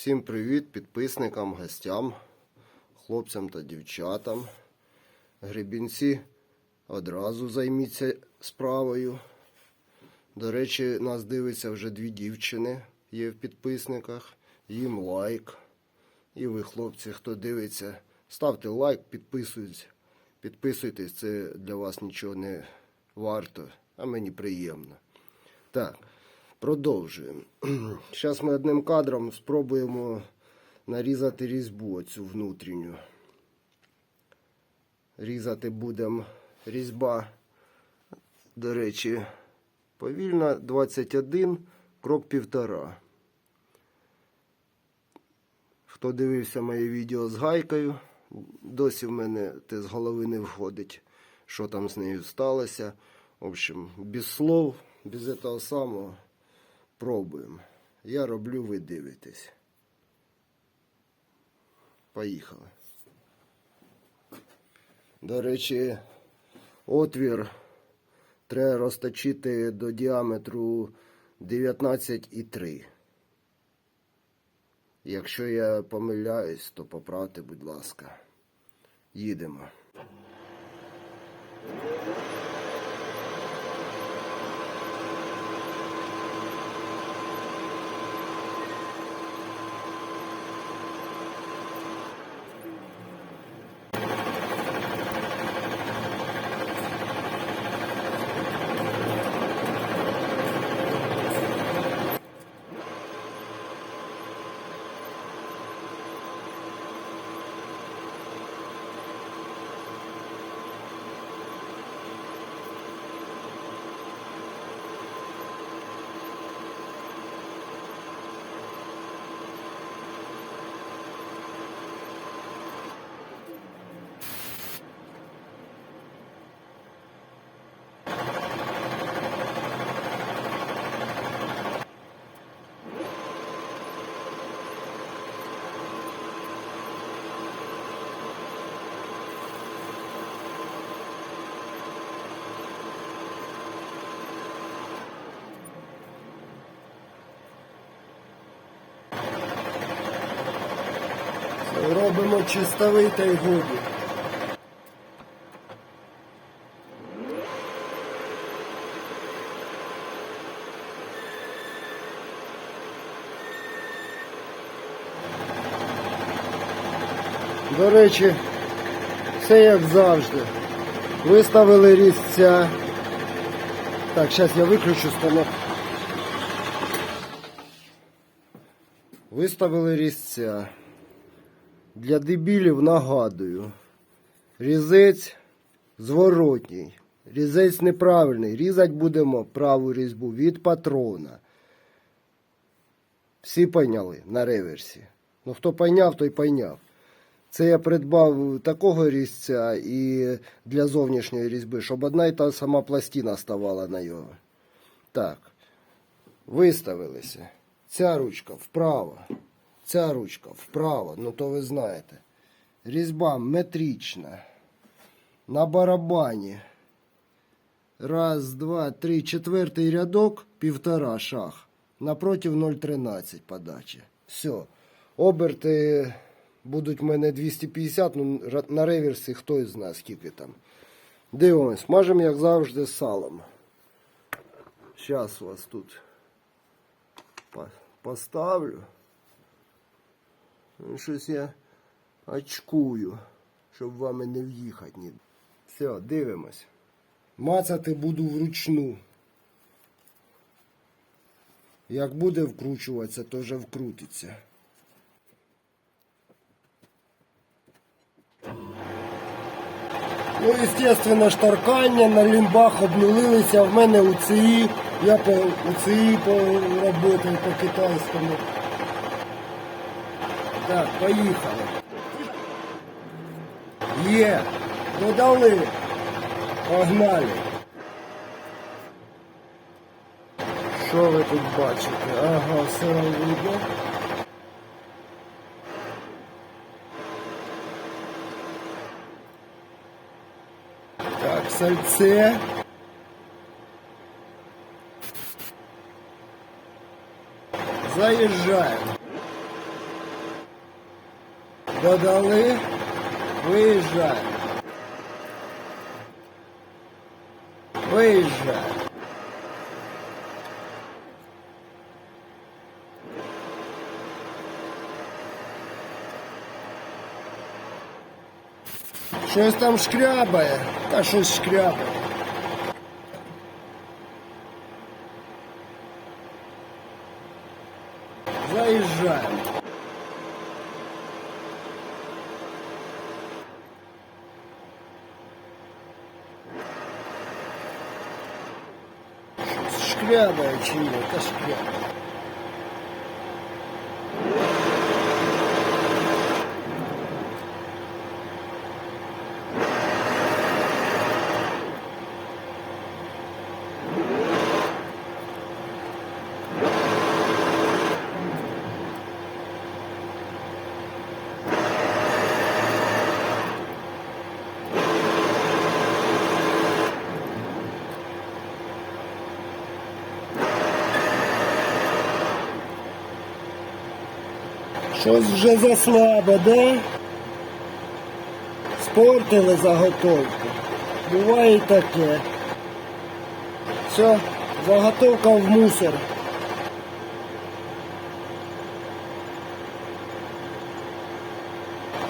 Всім привіт підписникам, гостям, хлопцям та дівчатам. Гребінці одразу займіться справою. До речі, нас дивиться вже дві дівчини є в підписниках. Їм лайк. І ви, хлопці, хто дивиться, ставте лайк, підписуйтесь. Підписуйтесь, це для вас нічого не варто, а мені приємно. Так, продовжуємо. Зараз ми одним кадром спробуємо нарізати різьбу оцю внутрішню. Різати будемо різьба, до речі, повільно 21, крок півтора. Хто дивився моє відео з гайкою, досі в мене те з голови не входить, що там з нею сталося. В общем, без слов, без цього самого пробуємо. Я роблю, ви дивитесь. Поїхали. До речі, отвір треба розточити до діаметру 19,3. Якщо я помиляюсь, то поправте, будь ласка. Їдемо. Робимо чистовий та й годі. До речі, все як завжди. Виставили різця. Так, зараз я виключу станок. Виставили різця. Для дебілів нагадую. Різець зворотній. Різець неправильний. Різати будемо праву різьбу від патрона. Всі поняли на реверсі. Ну хто пойняв, той пойняв. Це я придбав такого різця і для зовнішньої різьби, щоб одна і та сама пластина ставала на його. Так. Виставилися. Ця ручка вправо. Ця ручка вправо, ну то ви знаєте. Різьба метрична. На барабані. Раз, два, три, четвертий рядок, півтора шаг. Напротив 0,13 подачі. Все. Оберти будуть в мене 250, ну на реверсі хто із нас, скільки там. Дивимось, мажемо, як завжди, салом. Зараз вас тут поставлю. Щось я очкую, щоб вами не в'їхати. Все, дивимось. Мацати буду вручну. Як буде вкручуватися, то вже вкрутиться. Ну, естественно, штаркання на лімбах обнулилися. В мене УЦІ. Я по УЦІ поработав по китайському. Так, поїхали. Є, додали. Погнали. Що ви тут бачите? Ага, все видно. Так, сальце. Заезжаем. Додали. Виїжджай. Виїжджай. Щось там шкрябає, та щось шкрябає. Заїжджаємо. Шкрябає чи ні, та шкрябає. Щось вже заслабо, да? Спортили заготовку. Буває таке. Все, заготовка в мусор.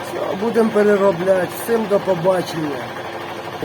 Все, будемо переробляти. Всім до побачення.